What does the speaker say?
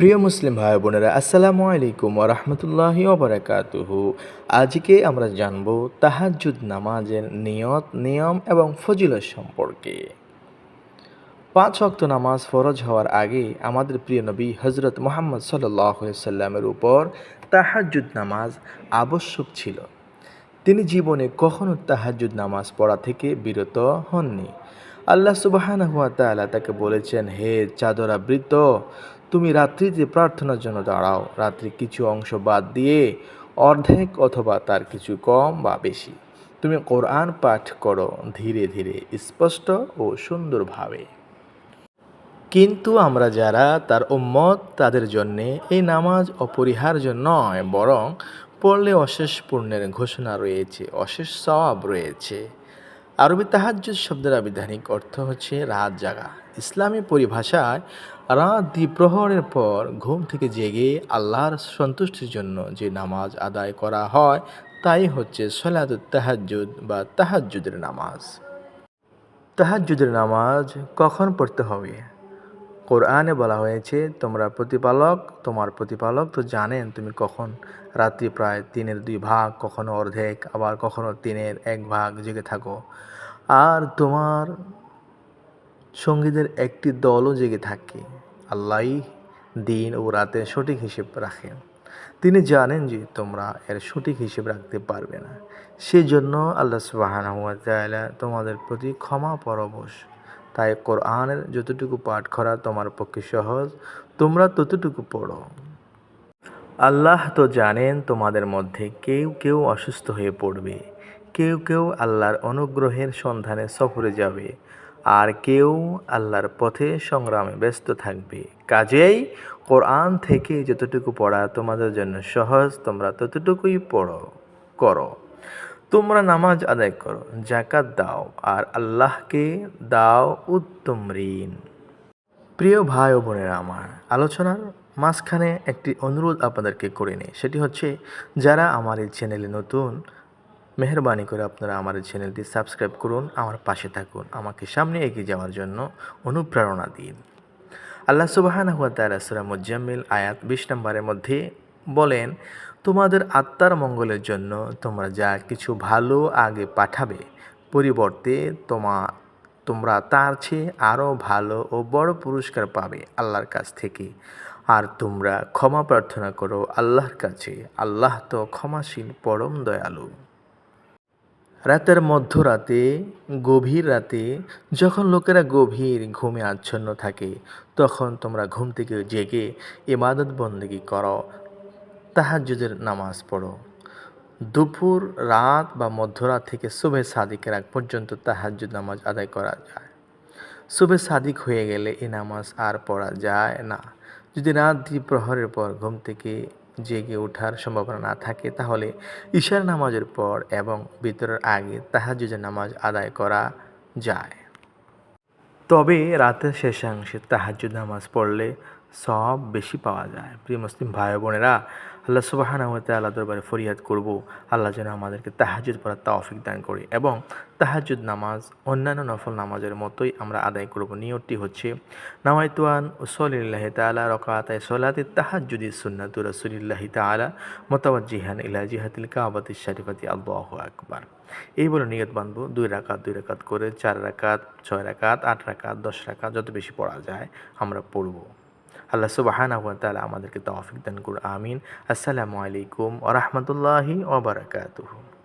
প্রিয় মুসলিম ভাই বোনেরা, আসসালামু আলাইকুম ওরহমতুল্লাহি ওবরাকাতুহু আজকে আমরা জানব তাহাজ্জুদ নামাজের নিয়ত, নিয়ম এবং ফজিলত সম্পর্কে। পাঁচ ওয়াক্ত নামাজ ফরজ হওয়ার আগে আমাদের প্রিয় নবী হজরত মোহাম্মদ সাল্লামের উপর তাহাজ্জুদ নামাজ আবশ্যক ছিল। তিনি জীবনে কখনো তাহাজ্জুদ নামাজ পড়া থেকে বিরত হননি। আল্লাহ সুবাহান হুয়া তালা তাকে বলেছেন, হে চাদরাবৃত তুমি রাত্রিতে প্রার্থনার জন্য দাঁড়াও, রাত্রি কিছু অংশ বাদ দিয়ে অর্ধেক অথবা তার কিছু কম বা বেশি। তুমি কোরআন পাঠ করো ধীরে ধীরে, স্পষ্ট ও সুন্দরভাবে। কিন্তু আমরা যারা তার উম্মত, তাদের জন্যে এই নামাজ অপরিহার্য নয়, বরং পড়লে অশেষ পুণ্যের ঘোষণা রয়েছে, অশেষ সওয়াব রয়েছে। আরবি তাহাজ্জুদ শব্দের আবিধানিক অর্থ হচ্ছে রাত জাগা। ইসলামী পরিভাষায় রাত দ্বিপ্রহরের পর ঘুম থেকে জেগে আল্লাহর সন্তুষ্টির জন্য যে নামাজ আদায় করা হয়, তাই হচ্ছে সলাতুত তাহাজ্জুদ বা তাহাজ্জুদের নামাজ। তাহাজ্জুদের নামাজ কখন পড়তে হবে? কোরআনে বলা হয়েছে, তোমরা প্রতিপালক, তোমার প্রতিপালক তো জানেন তুমি কখন রাত্রি প্রায় তিনের দুই ভাগ, কখনো অর্ধেক, আবার কখনো তিনের এক ভাগ জেগে থাকো। আর তোমার সঙ্গীদের একটি দলও জেগে থাকে। আল্লাহ দিন ও রাতের সঠিক হিসেব রাখেন। তিনি জানেন যে তোমরা এর সঠিক হিসেব রাখতে পারবে না। সেই জন্য আল্লাহ সুবাহানা তোমাদের প্রতি ক্ষমা পরবশ তাই কোরআনের যতটুকু পাঠ করা তোমার পক্ষে সহজ, তোমরা ততটুকু পড়ো। আল্লাহ তো জানেন তোমাদের মধ্যে কেউ কেউ অসুস্থ হয়ে পড়বে। কেউ কেউ আল্লাহর অনুগ্রহের সন্ধানে সফরে যাবে। আর কেউ আল্লাহর পথে সংগ্রামে ব্যস্ত থাকবে। কাজেই কোরআন থেকে যতটুকু পড়া তোমাদের জন্য সহজ, তোমরা ততটুকুই পড়ো, করো। তোমরা নামাজ আদায় করো জাকাত দাও, আর আল্লাহকে দাও উত্তম ঋণ। প্রিয় ভাই ও বোনেরা আমার, আলোচনার মাঝখানে একটি অনুরোধ আপনাদেরকে করে নিই। সেটি হচ্ছে, যারা আমার এই চ্যানেলে নতুন, মেহরবানি করে আপনারা আমার এই চ্যানেলটি সাবস্ক্রাইব করুন, আমার পাশে থাকুন, আমাকে সামনে এগিয়ে যাওয়ার জন্য অনুপ্রেরণা দিন। আল্লাহ সুবাহান হুয়া তালা সুরা মুজাম্মিল আয়াত বিশ নম্বরের মধ্যে বলেন তোমাদের আত্মার মঙ্গলের জন্য তোমরা যা কিছু ভালো আগে পাঠাবে, পরিবর্তে তোমা, তোমরা তার চেয়ে আরও ভালো ও বড় পুরস্কার পাবে আল্লাহর কাছ থেকে। আর তোমরা ক্ষমা প্রার্থনা করো আল্লাহর কাছে। আল্লাহ তো ক্ষমাশীল, পরম দয়ালু। রাতের মধ্যরাতে, গভীর রাতে যখন লোকেরা গভীর ঘুমে আচ্ছন্ন থাকে, তখন তোমরা ঘুম থেকে জেগে ইবাদত বন্দেগী করো। তাহাজ্জুদের নামাজ পড়ো। দুপুর, রাত বা মধ্যরাত থেকে শুভে সাদিকের আগ পর্যন্ত তাহাজ্জুদ নামাজ আদায় করা যায়। শুভে সাদিক হয়ে গেলে এই নামাজ আর পড়া যায় না। যদি রাত দ্বিপ্রহরের পর ঘুম থেকে জেগে ওঠার সম্ভাবনা না থাকে, তাহলে ঈশার নামাজের পর এবং বিতরের আগে তাহাজুদের নামাজ আদায় করা যায়। তবে রাতের শেষাংশে তাহাজুদ নামাজ পড়লে সব বেশি পাওয়া যায়। প্রিয় মুসলিম ভাই বোনেরা আল্লাহ সুবাহানা হতে আল্লাহ দরবারে ফরিয়াদ করব। আল্লাহ যেন আমাদেরকে তাহাজুদ পড়ার তাওফিক দান করে এবং তাহাজুদ নামাজ, অন্যান্য নফল নামাজের মতোই আমরা আদায় করব। নিয়তটি হচ্ছে নামাইতুয়ান উসলিল্লাহ তালা রকাতায় সলাতে তাহাজুদি সুন্নাতু রসুলিল্লাহ তালা মোতাবাজিহান ইলা জিহাতিল কাবাতি শরীফাতি। আল্লাহ আকবার। এই বলে নিয়ত বাঁধবো, দুই রাকাত দুই রাকাত করে চার রাকাত, ছয় রাকাত, আট রাকাত, দশ রাকাত, যত বেশি পড়া যায় আমরা পড়ব। আল্লাহ সুবাহানা তালা আমাদেরকে তৌফিক দান করুন আমিন আসসালামু আলাইকুম ওরহমতুল্লাহি ওবরাকাতুহু